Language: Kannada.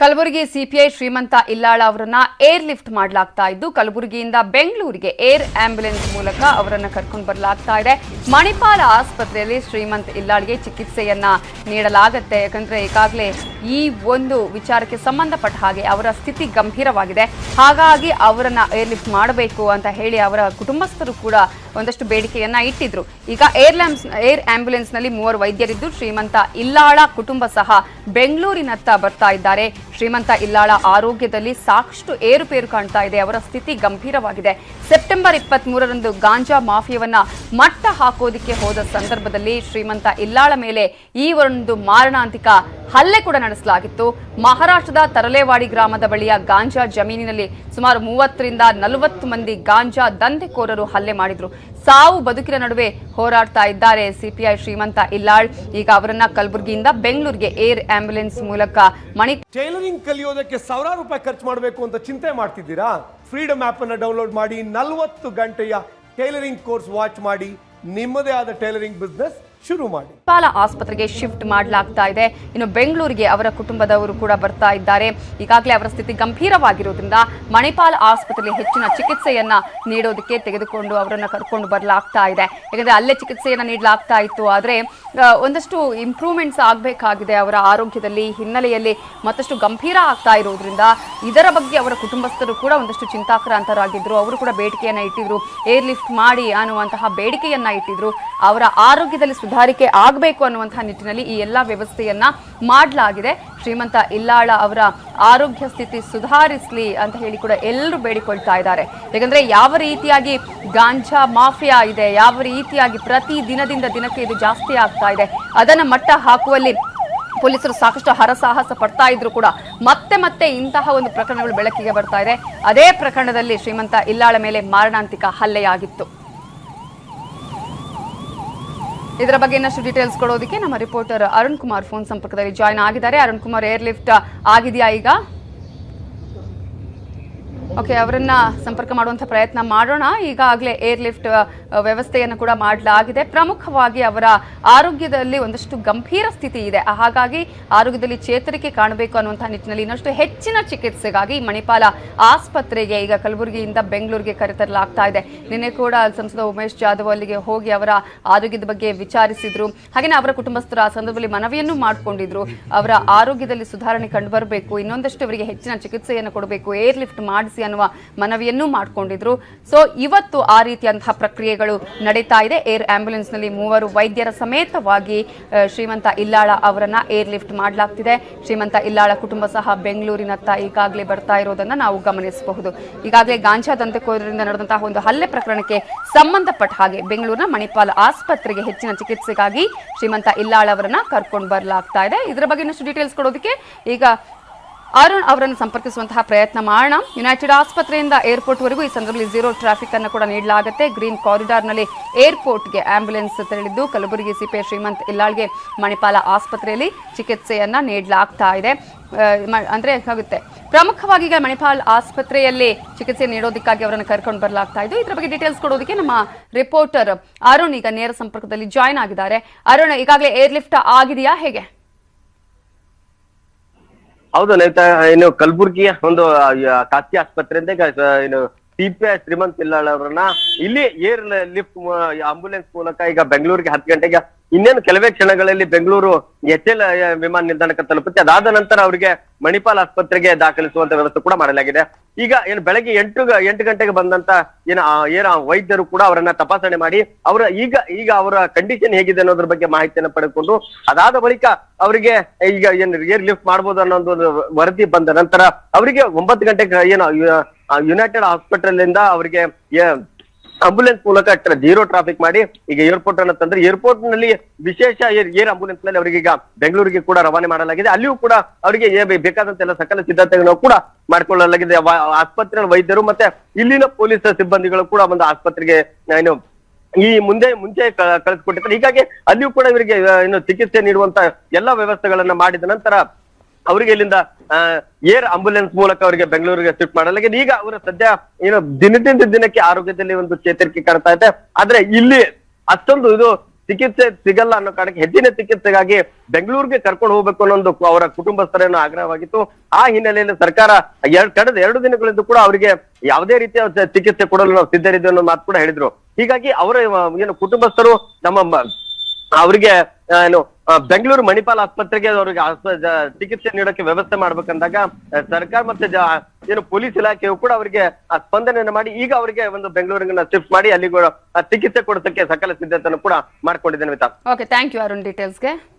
ಕಲಬುರಗಿ ಸಿಪಿಐ ಶ್ರೀಮಂತ ಇಲ್ಲಾಳ ಅವರನ್ನ ಏರ್ ಲಿಫ್ಟ್ ಮಾಡಲಾಗ್ತಾ ಇದ್ದು, ಕಲಬುರಗಿಯಿಂದ ಬೆಂಗಳೂರಿಗೆ ಏರ್ ಆಂಬ್ಯುಲೆನ್ಸ್ ಮೂಲಕ ಅವರನ್ನ ಕರ್ಕೊಂಡು ಬರಲಾಗ್ತಾ ಇದೆ. ಮಣಿಪಾಲ ಆಸ್ಪತ್ರೆಯಲ್ಲಿ ಶ್ರೀಮಂತ್ ಇಲ್ಲಾಳ್ಗೆ ಚಿಕಿತ್ಸೆಯನ್ನ ನೀಡಲಾಗುತ್ತೆ. ಯಾಕಂದ್ರೆ ಈಗಾಗಲೇ ಈ ಒಂದು ವಿಚಾರಕ್ಕೆ ಸಂಬಂಧಪಟ್ಟ ಹಾಗೆ ಅವರ ಸ್ಥಿತಿ ಗಂಭೀರವಾಗಿದೆ. ಹಾಗಾಗಿ ಅವರನ್ನ ಏರ್ ಲಿಫ್ಟ್ ಮಾಡಬೇಕು ಅಂತ ಹೇಳಿ ಅವರ ಕುಟುಂಬಸ್ಥರು ಕೂಡ ಒಂದಷ್ಟು ಬೇಡಿಕೆಯನ್ನ ಇಟ್ಟಿದ್ರು. ಈಗ ಏರ್ಲೈನ್ಸ್ ಏರ್ ಆಂಬ್ಯುಲೆನ್ಸ್ನಲ್ಲಿ ಮೂವರು ವೈದ್ಯರಿದ್ದು, ಶ್ರೀಮಂತ ಇಲ್ಲಾಳ ಕುಟುಂಬ ಸಹ ಬೆಂಗಳೂರಿನತ್ತ ಬರ್ತಾ ಇದ್ದಾರೆ. ಶ್ರೀಮಂತ ಇಲ್ಲಾಳ ಆರೋಗ್ಯದಲ್ಲಿ ಸಾಕಷ್ಟು ಏರುಪೇರು ಕಾಣ್ತಾ ಇದೆ. ಅವರ ಸ್ಥಿತಿ ಗಂಭೀರವಾಗಿದೆ. ಸೆಪ್ಟೆಂಬರ್ ಇಪ್ಪತ್ತ್ ಮೂರರಂದು ಗಾಂಜಾ ಮಾಫಿಯವನ್ನ ಮಟ್ಟ ಹಾಕೋದಿಕ್ಕೆ ಹೋದ ಸಂದರ್ಭದಲ್ಲಿ ಶ್ರೀಮಂತ ಇಲ್ಲಾಳ ಮೇಲೆ ಈ ಒಂದು ಮಾರಣಾಂತಿಕ ಹಲ್ಲೆ ಕೂಡ ನಡೆಸಲಾಗಿತ್ತು. ಮಹಾರಾಷ್ಟ್ರದ ತರಲೆವಾಡಿ ಗ್ರಾಮದ ಬಳಿಯ ಗಾಂಜಾ ಜಮೀನಿನಲ್ಲಿ ಸುಮಾರು ಮೂವತ್ತರಿಂದ ನಲವತ್ತು ಮಂದಿ ಗಾಂಜಾ ದಂಧೆಕೋರರು ಹಲ್ಲೆ ಮಾಡಿದ್ರು. ಸಾವು ಬದುಕಿನ ನಡುವೆ ಹೋರಾಡ್ತಾ ಇದ್ದಾರೆ ಸಿಪಿಐ ಶ್ರೀಮಂತ ಇಲ್ಲಾಳ್. ಈಗ ಅವರನ್ನ ಕಲಬುರಗಿಯಿಂದ ಬೆಂಗಳೂರಿಗೆ ಏರ್ ಆಂಬ್ಯುಲೆನ್ಸ್ ಮೂಲಕ ಮಣಿ ಕಲಿಯೋದಕ್ಕೆ ಸಾವಿರಾರು ರೂಪಾಯಿ ಖರ್ಚು ಮಾಡಬೇಕು ಅಂತ ಚಿಂತೆ ಮಾಡ್ತಿದ್ದೀರಾ? ಫ್ರೀಡಮ್ ಆಪ್ ಅನ್ನು ಡೌನ್ಲೋಡ್ ಮಾಡಿ ನಲವತ್ತು ಗಂಟೆಯ ಟೈಲರಿಂಗ್ ಕೋರ್ಸ್ ವಾಚ್ ಮಾಡಿ, ನಿಮ್ಮದೇ ಆದ ಟೈಲರಿಂಗ್ ಬಿಸ್ನೆಸ್ ಶುರು ಮಾಡಿ. ಪಾಲ ಆಸ್ಪತ್ರೆಗೆ ಶಿಫ್ಟ್ ಮಾಡಲಾಗ್ತಾ ಇದೆ. ಇನ್ನು ಬೆಂಗಳೂರಿಗೆ ಅವರ ಕುಟುಂಬದವರು ಕೂಡ ಬರ್ತಾ ಇದ್ದಾರೆ. ಈಗಾಗಲೇ ಅವರ ಸ್ಥಿತಿ ಗಂಭೀರವಾಗಿರೋದ್ರಿಂದ ಮಣಿಪಾಲ್ ಆಸ್ಪತ್ರೆಯಲ್ಲಿ ಹೆಚ್ಚಿನ ಚಿಕಿತ್ಸೆಯನ್ನ ನೀಡೋದಕ್ಕೆ ತೆಗೆದುಕೊಂಡು ಅವರನ್ನು ಕರ್ಕೊಂಡು ಬರಲಾಗ್ತಾ ಇದೆ. ಯಾಕಂದ್ರೆ ಅಲ್ಲೇ ಚಿಕಿತ್ಸೆಯನ್ನ ನೀಡಲಾಗ್ತಾ ಇತ್ತು. ಆದ್ರೆ ಒಂದಷ್ಟು ಇಂಪ್ರೂವ್ಮೆಂಟ್ಸ್ ಆಗಬೇಕಾಗಿದೆ ಅವರ ಆರೋಗ್ಯದಲ್ಲಿ ಹಿನ್ನೆಲೆಯಲ್ಲಿ. ಮತ್ತಷ್ಟು ಗಂಭೀರ ಆಗ್ತಾ ಇರೋದ್ರಿಂದ ಇದರ ಬಗ್ಗೆ ಅವರ ಕುಟುಂಬಸ್ಥರು ಕೂಡ ಒಂದಷ್ಟು ಚಿಂತಾಕ್ರಾಂತರಾಗಿದ್ರು. ಅವರು ಕೂಡ ಬೇಡಿಕೆಯನ್ನ ಇಟ್ಟಿದ್ರು. ಏರ್ ಲಿಫ್ಟ್ ಮಾಡಿ ಅನ್ನುವಂತಹ ಬೇಡಿಕೆಯನ್ನ ಇಟ್ಟಿದ್ರು. ಅವರ ಆರೋಗ್ಯದಲ್ಲಿ ಸುಧಾರಿಕೆ ಆಗಬೇಕು ಅನ್ನುವಂತಹ ನಿಟ್ಟಿನಲ್ಲಿ ಈ ಎಲ್ಲ ವ್ಯವಸ್ಥೆಯನ್ನ ಮಾಡಲಾಗಿದೆ. ಶ್ರೀಮಂತ ಇಲ್ಲಾಳ ಅವರ ಆರೋಗ್ಯ ಸ್ಥಿತಿ ಸುಧಾರಿಸಲಿ ಅಂತ ಹೇಳಿ ಕೂಡ ಎಲ್ಲರೂ ಬೇಡಿಕೊಳ್ತಾ ಇದ್ದಾರೆ. ಯಾಕಂದ್ರೆ ಯಾವ ರೀತಿಯಾಗಿ ಗಾಂಜಾ ಮಾಫಿಯಾ ಇದೆ, ಯಾವ ರೀತಿಯಾಗಿ ಪ್ರತಿ ದಿನದಿಂದ ದಿನಕ್ಕೆ ಇದು ಜಾಸ್ತಿ ಆಗ್ತಾ ಇದೆ, ಅದನ್ನ ಮಟ್ಟ ಹಾಕುವಲ್ಲಿ ಪೊಲೀಸರು ಸಾಕಷ್ಟು ಹರಸಾಹಸ ಪಡ್ತಾ ಇದ್ರು ಕೂಡ ಮತ್ತೆ ಮತ್ತೆ ಇಂತಹ ಒಂದು ಪ್ರಕರಣಗಳು ಬೆಳಕಿಗೆ ಬರ್ತಾ ಇದೆ. ಅದೇ ಪ್ರಕರಣದಲ್ಲಿ ಶ್ರೀಮಂತ ಇಲ್ಲಾಳ ಮೇಲೆ ಮಾರಣಾಂತಿಕ ಹಲ್ಲೆಯಾಗಿತ್ತು. ಇದರ ಬಗ್ಗೆ ಇನ್ನಷ್ಟು ಡೀಟೇಲ್ಸ್ ಕೊಡೋದಕ್ಕೆ ನಮ್ಮ ರಿಪೋರ್ಟರ್ ಅರುಣ್ ಕುಮಾರ್ ಫೋನ್ ಸಂಪರ್ಕದಲ್ಲಿ ಜಾಯ್ನ್ ಆಗಿದ್ದಾರೆ. ಅರುಣ್ ಕುಮಾರ್ ಏರ್ ಲಿಫ್ಟ್ ಆಗಿದೆಯಾ ಈಗ? ಓಕೆ ಅವರನ್ನ ಸಂಪರ್ಕ ಮಾಡುವಂತ ಪ್ರಯತ್ನ ಮಾಡೋಣ. ಈಗಾಗಲೇ ಏರ್ ಲಿಫ್ಟ್ ವ್ಯವಸ್ಥೆಯನ್ನು ಕೂಡ ಮಾಡಲಾಗಿದೆ. ಪ್ರಮುಖವಾಗಿ ಅವರ ಆರೋಗ್ಯದಲ್ಲಿ ಒಂದಷ್ಟು ಗಂಭೀರ ಸ್ಥಿತಿ ಇದೆ. ಹಾಗಾಗಿ ಆರೋಗ್ಯದಲ್ಲಿ ಚೇತರಿಕೆ ಕಾಣಬೇಕು ಅನ್ನುವಂತಹ ನಿಟ್ಟಿನಲ್ಲಿ ಇನ್ನಷ್ಟು ಹೆಚ್ಚಿನ ಚಿಕಿತ್ಸೆಗಾಗಿ ಮಣಿಪಾಲ ಆಸ್ಪತ್ರೆಗೆ ಈಗ ಕಲಬುರಗಿಯಿಂದ ಬೆಂಗಳೂರಿಗೆ ಕರೆತರಲಾಗ್ತಾ ಇದೆ. ನಿನ್ನೆ ಕೂಡ ಸಂಸದ ಉಮೇಶ್ ಜಾಧವ್ ಅಲ್ಲಿಗೆ ಹೋಗಿ ಅವರ ಆರೋಗ್ಯದ ಬಗ್ಗೆ ವಿಚಾರಿಸಿದ್ರು. ಹಾಗೆಯೇ ಅವರ ಕುಟುಂಬಸ್ಥರು ಆ ಸಂದರ್ಭದಲ್ಲಿ ಮನವಿಯನ್ನು ಮಾಡಿಕೊಂಡಿದ್ರು. ಅವರ ಆರೋಗ್ಯದಲ್ಲಿ ಸುಧಾರಣೆ ಕಂಡುಬರಬೇಕು ಇನ್ನೊಂದಷ್ಟು ಅವರಿಗೆ ಹೆಚ್ಚಿನ ಚಿಕಿತ್ಸೆಯನ್ನು ಕೊಡಬೇಕು. ಏರ್ ಲಿಫ್ಟ್ ಮಾಡಿಸಿ ಅನ್ನುವ ಮನವಿಯನ್ನು ಮಾಡಿಕೊಂಡಿದ್ರು. ಸೊ ಇವತ್ತು ಆ ರೀತಿಯಂತಹ ಪ್ರಕ್ರಿಯೆಗಳು ನಡೀತಾ ಇದೆ. ಏರ್ ಆಂಬ್ಯುಲೆನ್ಸ್ನಲ್ಲಿ ಮೂವರು ವೈದ್ಯರ ಸಮೇತವಾಗಿ ಶ್ರೀಮಂತ ಇಲ್ಲಾಳ ಅವರನ್ನ ಏರ್ ಲಿಫ್ಟ್ ಮಾಡಲಾಗ್ತಿದೆ. ಶ್ರೀಮಂತ ಇಲ್ಲಾಳ ಕುಟುಂಬ ಸಹ ಬೆಂಗಳೂರಿನತ್ತ ಈಗಾಗಲೇ ಬರ್ತಾ ಇರೋದನ್ನ ನಾವು ಗಮನಿಸಬಹುದು. ಈಗಾಗಲೇ ಗಾಂಜಾ ದಂಧೆಕೋರರಿಂದ ನಡೆದಂತಹ ಒಂದು ಹಲ್ಲೆ ಪ್ರಕರಣಕ್ಕೆ ಸಂಬಂಧಪಟ್ಟ ಹಾಗೆ ಬೆಂಗಳೂರಿನ ಮಣಿಪಾಲ್ ಆಸ್ಪತ್ರೆಗೆ ಹೆಚ್ಚಿನ ಚಿಕಿತ್ಸೆಗಾಗಿ ಶ್ರೀಮಂತ ಇಲ್ಲಾಳ ಅವರನ್ನ ಕರ್ಕೊಂಡು ಬರಲಾಗ್ತಾ ಇದೆ. ಇದರ ಬಗ್ಗೆ ಇನ್ನಷ್ಟು ಡೀಟೇಲ್ಸ್ ಕೊಡೋದಕ್ಕೆ ಈಗ ಅರುಣ್ ಅವರನ್ನು ಸಂಪರ್ಕಿಸುವಂತಹ ಪ್ರಯತ್ನ ಮಾಡೋಣ. ಯುನೈಟೆಡ್ ಆಸ್ಪತ್ರೆಯಿಂದ ಏರ್ಪೋರ್ಟ್ವರೆಗೂ ಈ ಸಂದರ್ಭದಲ್ಲಿ ಝೀರೋ ಟ್ರಾಫಿಕ್ ಅನ್ನು ಕೂಡ ನೀಡಲಾಗುತ್ತೆ. ಗ್ರೀನ್ ಕಾರಿಡಾರ್ನಲ್ಲಿ ಏರ್ಪೋರ್ಟ್ಗೆ ಆಂಬ್ಯುಲೆನ್ಸ್ ತೆರಳಿದ್ದು, ಕಲಬುರಗಿ ಸಿಪೆ ಶ್ರೀಮಂತ್ ಇಲ್ಲಾಳ್ಗೆ ಮಣಿಪಾಲ ಆಸ್ಪತ್ರೆಯಲ್ಲಿ ಚಿಕಿತ್ಸೆಯನ್ನ ನೀಡಲಾಗ್ತಾ ಇದೆ. ಅಂದ್ರೆ ಆಗುತ್ತೆ. ಪ್ರಮುಖವಾಗಿ ಈಗ ಮಣಿಪಾಲ್ ಆಸ್ಪತ್ರೆಯಲ್ಲಿ ಚಿಕಿತ್ಸೆ ನೀಡೋದಕ್ಕಾಗಿ ಅವರನ್ನು ಕರ್ಕೊಂಡು ಬರಲಾಗ್ತಾ ಇದ್ದು ಇದರ ಬಗ್ಗೆ ಡೀಟೇಲ್ಸ್ ಕೊಡೋದಕ್ಕೆ ನಮ್ಮ ರಿಪೋರ್ಟರ್ ಅರುಣ್ ಈಗ ನೇರ ಸಂಪರ್ಕದಲ್ಲಿ ಜಾಯ್ನ್ ಆಗಿದ್ದಾರೆ. ಅರುಣ್, ಈಗಾಗಲೇ ಏರ್ ಲಿಫ್ಟ್ ಆಗಿದೆಯಾ? ಹೇಗೆ? ಹೌದು ಏನು ಕಲಬುರ್ಗಿಯ ಒಂದು ಖಾಸಗಿ ಆಸ್ಪತ್ರೆಯಿಂದ ಏನು ಸಿಪಿಐ ಶ್ರೀಮಂತ್ ಇಲ್ಲಾಳ್ ಅವರನ್ನ ಇಲ್ಲಿ ಏರ್ ಲಿಫ್ಟ್ ಆಂಬುಲೆನ್ಸ್ ಮೂಲಕ ಈಗ ಬೆಂಗಳೂರಿಗೆ ಹತ್ತು ಗಂಟೆಗೆ ಇನ್ನೇನು ಕೆಲವೇ ಕ್ಷಣಗಳಲ್ಲಿ ಬೆಂಗಳೂರು ಎಚ್ ಎಲ್ ವಿಮಾನ ನಿಲ್ದಾಣಕ್ಕೆ ತಲುಪುತ್ತೆ. ಅದಾದ ನಂತರ ಅವರಿಗೆ ಮಣಿಪಾಲ್ ಆಸ್ಪತ್ರೆಗೆ ದಾಖಲಿಸುವಂತ ವ್ಯವಸ್ಥೆ ಕೂಡ ಮಾಡಲಾಗಿದೆ. ಈಗ ಏನು ಬೆಳಗ್ಗೆ ಎಂಟು ಎಂಟು ಗಂಟೆಗೆ ಬಂದಂತ ಏನು ಏನ ವೈದ್ಯರು ಕೂಡ ಅವರನ್ನ ತಪಾಸಣೆ ಮಾಡಿ ಅವರ ಈಗ ಈಗ ಅವರ ಕಂಡೀಷನ್ ಹೇಗಿದೆ ಅನ್ನೋದ್ರ ಬಗ್ಗೆ ಮಾಹಿತಿಯನ್ನು ಪಡೆದುಕೊಂಡು ಅದಾದ ಬಳಿಕ ಅವರಿಗೆ ಈಗ ಏನು ಏರ್ ಲಿಫ್ಟ್ ಮಾಡ್ಬೋದು ಅನ್ನೋ ಒಂದು ವರದಿ ಬಂದ ನಂತರ ಅವರಿಗೆ ಒಂಬತ್ತು ಗಂಟೆಗೆ ಏನು ಯುನೈಟೆಡ್ ಹಾಸ್ಪಿಟಲ್ ಇಂದ ಅವರಿಗೆ ಆಂಬುಲೆನ್ಸ್ ಮೂಲಕ ಜೀರೋ ಟ್ರಾಫಿಕ್ ಮಾಡಿ ಈಗ ಏರ್ಪೋರ್ಟ್ ಅನ್ನ ತಂದ್ರೆ ಏರ್ಪೋರ್ಟ್ನಲ್ಲಿ ವಿಶೇಷ ಏರ್ ಆಂಬುಲೆನ್ಸ್ನಲ್ಲಿ ಅವರಿಗೆ ಈಗ ಬೆಂಗಳೂರಿಗೆ ಕೂಡ ರವಾನೆ ಮಾಡಲಾಗಿದೆ. ಅಲ್ಲಿಯೂ ಕೂಡ ಅವರಿಗೆ ಬೇಕಾದಂತ ಎಲ್ಲ ಸಕಲ ಸಿದ್ಧತೆಗಳನ್ನು ಕೂಡ ಮಾಡಿಕೊಳ್ಳಲಾಗಿದೆ. ಆಸ್ಪತ್ರೆಯ ಆಸ್ಪತ್ರೆ ವೈದ್ಯರು ಮತ್ತೆ ಇಲ್ಲಿನ ಪೊಲೀಸ್ ಸಿಬ್ಬಂದಿಗಳು ಕೂಡ ಒಂದು ಆಸ್ಪತ್ರೆಗೆ, ಏನು, ಈ ಮುಂದೆ, ಮುಂಚೆ ಕ- ಕಳಿಸ್ಕೊಟ್ಟಿರ್ತಾರೆ. ಹೀಗಾಗಿ ಅಲ್ಲಿಯೂ ಕೂಡ ಇವರಿಗೆ ಏನು ಚಿಕಿತ್ಸೆ ನೀಡುವಂತ ಎಲ್ಲಾ ವ್ಯವಸ್ಥೆಗಳನ್ನ ಮಾಡಿದ ನಂತರ ಅವರಿಗೆ ಇಲ್ಲಿಂದ ಏರ್ ಆಂಬುಲೆನ್ಸ್ ಮೂಲಕ ಅವರಿಗೆ ಬೆಂಗಳೂರಿಗೆ ಶಿಫ್ಟ್ ಮಾಡಲಾಗಿದೆ ಈಗ ಅವರ ಸದ್ಯ ಏನು ದಿನದಿಂದ ದಿನಕ್ಕೆ ಆರೋಗ್ಯದಲ್ಲಿ ಒಂದು ಚೇತರಿಕೆ ಕಾಣ್ತಾ ಇದೆ. ಆದ್ರೆ ಇಲ್ಲಿ ಅಷ್ಟೊಂದು ಇದು ಚಿಕಿತ್ಸೆ ಸಿಗಲ್ಲ ಅನ್ನೋ ಕಾರಣಕ್ಕೆ ಹೆಚ್ಚಿನ ಚಿಕಿತ್ಸೆಗಾಗಿ ಬೆಂಗಳೂರಿಗೆ ಕರ್ಕೊಂಡು ಹೋಗ್ಬೇಕು ಅನ್ನೋ ಅವರ ಕುಟುಂಬಸ್ಥರೇನೋ ಆಗ್ರಹವಾಗಿತ್ತು. ಆ ಹಿನ್ನೆಲೆಯಲ್ಲಿ ಸರ್ಕಾರ ಎರಡ್, ಕಳೆದ ಎರಡು ದಿನಗಳಿಂದ ಕೂಡ ಅವರಿಗೆ ಯಾವುದೇ ರೀತಿಯ ಚಿಕಿತ್ಸೆ ಕೊಡಲು ನಾವು ಸಿದ್ಧರಿದ್ದೇವೆ ಅನ್ನೋ ಮಾತು ಕೂಡ ಹೇಳಿದ್ರು. ಹೀಗಾಗಿ ಅವರ, ಏನು ಕುಟುಂಬಸ್ಥರು ನಮ್ಮ ಅವರಿಗೆ ಏನು ಬೆಂಗಳೂರು ಮಣಿಪಾಲ್ ಆಸ್ಪತ್ರೆಗೆ ಅವರಿಗೆ ಚಿಕಿತ್ಸೆ ನೀಡೋಕೆ ವ್ಯವಸ್ಥೆ ಮಾಡ್ಬೇಕಂದಾಗ ಸರ್ಕಾರ ಮತ್ತೆ ಏನು ಪೊಲೀಸ್ ಇಲಾಖೆಯು ಕೂಡ ಅವರಿಗೆ ಆ ಸ್ಪಂದನೆಯನ್ನು ಮಾಡಿ, ಈಗ ಅವರಿಗೆ ಒಂದು ಬೆಂಗಳೂರಿನ ಶಿಫ್ಟ್ ಮಾಡಿ ಅಲ್ಲಿ ಚಿಕಿತ್ಸೆ ಕೊಡೋದಕ್ಕೆ ಸಕಲ ಸಿದ್ಧತೆಯನ್ನು ಕೂಡ ಮಾಡ್ಕೊಂಡಿದ್ದೇನೆ ಓಕೆ ಥ್ಯಾಂಕ್ ಯು ಅರುಣ್ ಡೀಟೇಲ್ಸ್ಗೆ